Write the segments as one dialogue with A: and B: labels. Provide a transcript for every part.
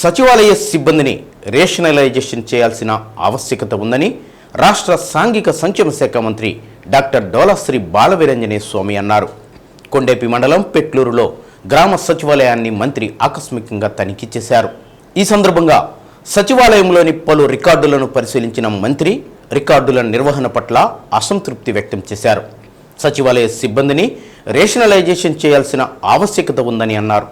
A: సచివాలయ సిబ్బందిని రేషనలైజేషన్ చేయాల్సిన ఆవశ్యకత ఉందని రాష్ట్ర సాంఘిక సంక్షేమ శాఖ మంత్రి డాక్టర్ డోలాశ్రీ బాలవీరంజనే స్వామి అన్నారు. కొండేపి మండలం పెట్లూరులో గ్రామ సచివాలయాన్ని మంత్రి ఆకస్మికంగా తనిఖీ చేశారు. ఈ సందర్భంగా సచివాలయంలోని పలు రికార్డులను పరిశీలించిన మంత్రి రికార్డుల నిర్వహణ పట్ల అసంతృప్తి వ్యక్తం చేశారు. సచివాలయ సిబ్బందిని రేషనలైజేషన్ చేయాల్సిన ఆవశ్యకత ఉందని అన్నారు.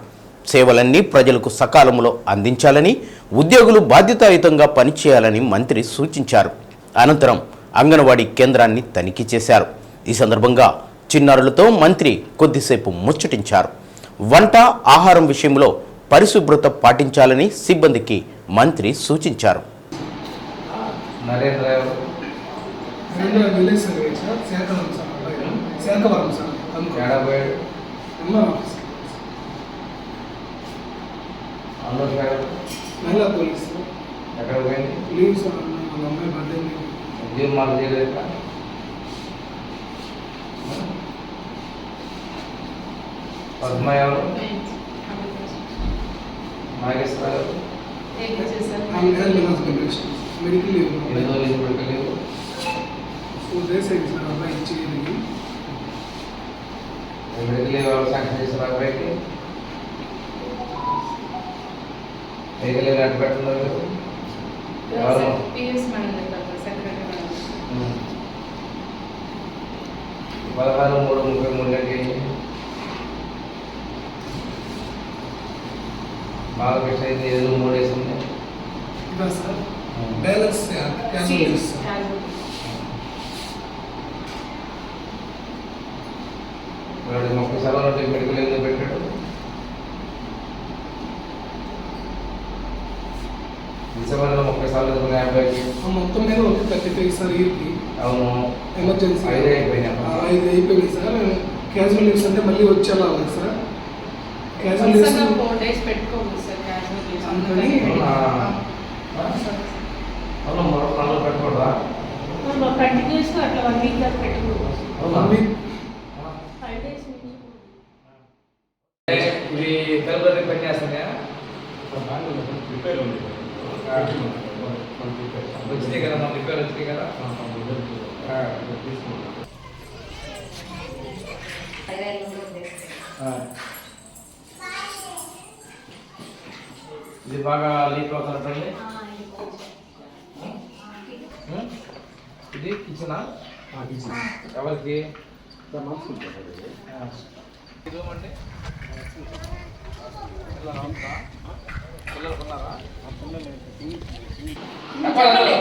A: సేవలన్నీ ప్రజలకు సకాలంలో అందించాలని ఉద్యోగులు బాధ్యతాయుతంగా పనిచేయాలని మంత్రి సూచించారు. అనంతరం అంగన్వాడీ కేంద్రాన్ని తనిఖీ చేశారు. ఈ సందర్భంగా చిన్నారులతో మంత్రి కొద్దిసేపు ముచ్చటించారు. వంట ఆహారం విషయంలో పరిశుభ్రత పాటించాలని సిబ్బందికి మంత్రి సూచించారు.
B: నరేంద్ర గారు
C: మహిళా పోలీస్
B: ఎక్కడ పోయింది
C: లీవ్ సార్ అన్న వాళ్ళ అమ్మాయి బర్త్డే లీవ్
B: ఉద్యోగం మాకు చేయలేదు కదా? పద్మ ఎవరు నాగేశ్వర గారు
C: ఆమె హెల్త్ హాస్పిటల్ మెడికల్ లీవ్
B: ఎన్ని రోజులు పెడతలేవు
C: ఫోర్ డేస్ అయింది సార్ అబ్బాయి ఇచ్చి లీవ్
B: మెడికల్ ఎవరు శాంక్షన్ చేశారు అబ్బాయికి మెడికల్ లీవ్ అడ్డు పెట్టున్నారు ఎవరు ఉమ్. పదహారు మూడు ముప్పై మూడు గంటకి బాలకృష్ణ అయితే ఏదో మూడు వేసింది
C: ఇదా సార్ బ్యాలెన్స్ క్యాన్సిల్ సార్
B: వాడు ముప్పై సెలవులు ఉంటే మెడికల్ ఎందుకు పెట్టాడు డిసెంబర్లో ముప్పై సార్లు చదివిన అబ్బాయికి.
C: మొత్తం మీద ఒక థర్టీ ఫైవ్ సార్ ఇయర్కి
B: అవును.
C: ఎమర్జెన్సీ.
B: ఐదే అయిపోయినాయి
C: ఆ, ఐదు అయిపోయింది సార్. క్యాజువల్ లీవ్స్ అంటే మళ్ళీ వచ్చేలా ఉంది సార్. క్యాజువల్ లీవ్స్ అందుకని
B: అవునా? మరో నాలుగు పెట్టకూడదా
D: కంటిన్యూస్ అట్లా వన్ వీక్ దాకా పెట్టుకోవచ్చు ఫైవ్ డేస్
B: ఇవి తెలుగు పని చేస్తున్నాయా? వచ్చినాయి కదా మన రిపేర్ వచ్చినాయి కదా ఆ. ఇది బాగా లీక్ అవుతున్నట్టుంది ఉం? ఇది కిచెనా ఎవరికి ఆ. ఇది రూమ్ అండి పిల్లలు ఉందా? పిల్లలు ఉన్నారా చెప్పాలి